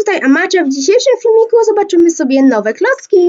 tutaj Amacza. W dzisiejszym filmiku zobaczymy sobie nowe klocki.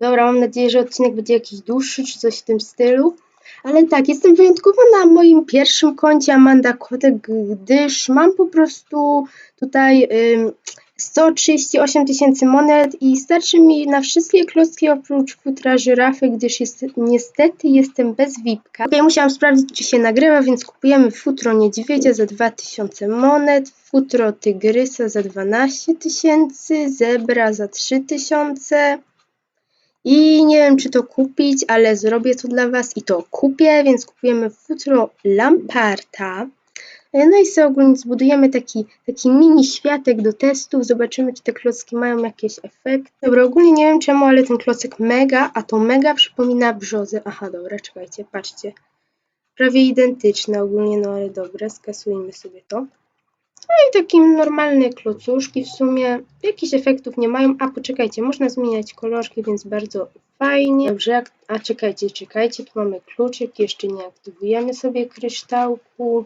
Dobra, mam nadzieję, że odcinek będzie jakiś dłuższy, czy coś w tym stylu. Ale tak, jestem wyjątkowo na moim pierwszym koncie Amanda Kotek, gdyż mam po prostu tutaj ym, 138 tysięcy monet i starczy mi na wszystkie klocki oprócz futra żyrafy, gdyż jest, niestety jestem bez VIPka. Tutaj musiałam sprawdzić, czy się nagrywa, więc kupujemy futro niedźwiedzia za 2000 monet, futro tygrysa za 12 tysięcy, zebra za 3000. I nie wiem, czy to kupić, ale zrobię to dla Was i to kupię, więc kupujemy futro Lamparta. No i sobie ogólnie zbudujemy taki, taki mini światek do testów, zobaczymy, czy te klocki mają jakieś efekty. Dobra, ogólnie nie wiem czemu, ale ten klocek mega, a to mega przypomina brzozę. Aha, dobra, czekajcie, patrzcie. Prawie identyczne ogólnie, no ale dobra, skasujmy sobie to. No i takie normalne klocuszki w sumie. Jakichś efektów nie mają. A poczekajcie, można zmieniać kolorki, więc bardzo fajnie. Dobrze, a czekajcie, czekajcie, tu mamy kluczyk, jeszcze nie aktywujemy sobie kryształku.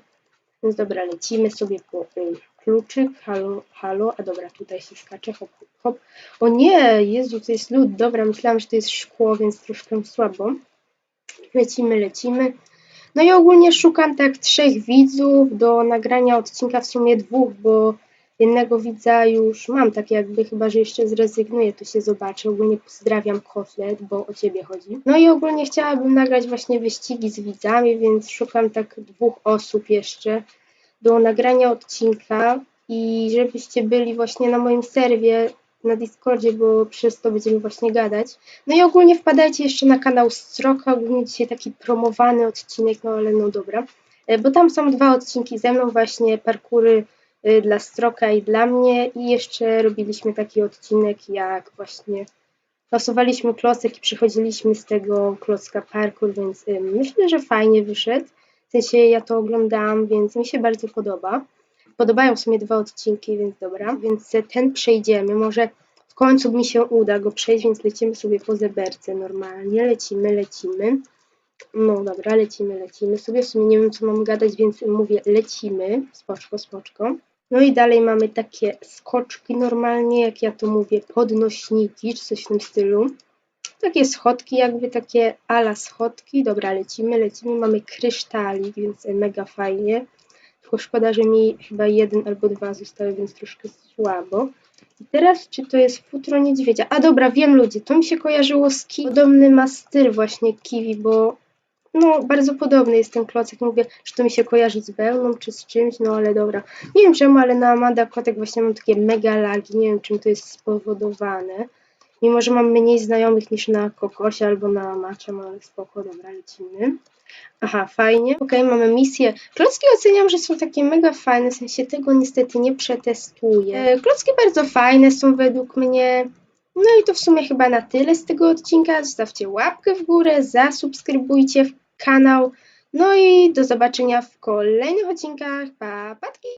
Więc dobra, lecimy sobie po y, kluczyk. Halo, halo. A dobra, tutaj się skacze, hop, hop. O nie, Jezu, to jest lód. Dobra, myślałam, że to jest szkło, więc troszkę słabo. Lecimy, lecimy. No i ogólnie szukam tak trzech widzów do nagrania odcinka, w sumie dwóch, bo jednego widza już mam, tak jakby, chyba że jeszcze zrezygnuję, to się zobaczę. Ogólnie pozdrawiam Kotlet, bo o ciebie chodzi. No i ogólnie chciałabym nagrać właśnie wyścigi z widzami, więc szukam tak dwóch osób jeszcze do nagrania odcinka i żebyście byli właśnie na moim serwie na Discordzie, bo przez to będziemy właśnie gadać. No i ogólnie wpadajcie jeszcze na kanał Stroka, ogólnie dzisiaj taki promowany odcinek, no ale no dobra. E, Bo tam są dwa odcinki ze mną, właśnie parkury dla Stroka i dla mnie i jeszcze robiliśmy taki odcinek jak właśnie losowaliśmy klocek i przechodziliśmy z tego klocka parkour, więc y, myślę, że fajnie wyszedł. W sensie ja to oglądałam, więc mi się bardzo podoba. Podobają w sumie dwa odcinki, więc dobra. Więc ten przejdziemy. Może w końcu mi się uda go przejść, więc lecimy sobie po zeberce normalnie. Lecimy, lecimy. No dobra, lecimy, lecimy. Sobie w sumie nie wiem, co mam gadać, więc mówię lecimy. Spoczko, spoczko. No i dalej mamy takie skoczki normalnie, jak ja to mówię, podnośniki, czy coś w tym stylu. Takie schodki, jakby takie ala schodki. Dobra, lecimy, lecimy. Mamy kryształik, więc mega fajnie. Tylko szkoda, że mi chyba jeden albo dwa zostały, więc troszkę słabo. I teraz, czy to jest futro niedźwiedzia? A dobra, wiem ludzie, to mi się kojarzyło z kiwi. Podobny ma styl właśnie kiwi, bo no bardzo podobny jest ten klocek. Mówię, że to mi się kojarzy z wełną czy z czymś, no ale dobra. Nie wiem czemu, ale na Amanda Kotek właśnie mam takie mega lagi. Nie wiem czym to jest spowodowane. Mimo, że mam mniej znajomych niż na Kokosie albo na Maczem, ale spoko, dobra, lecimy. Aha, fajnie. Okej, mamy misję. Klocki oceniam, że są takie mega fajne, w sensie tego niestety nie przetestuję. E, Klocki bardzo fajne są według mnie. No i to w sumie chyba na tyle z tego odcinka. Zostawcie łapkę w górę, zasubskrybujcie kanał. No i do zobaczenia w kolejnych odcinkach. Pa, patki!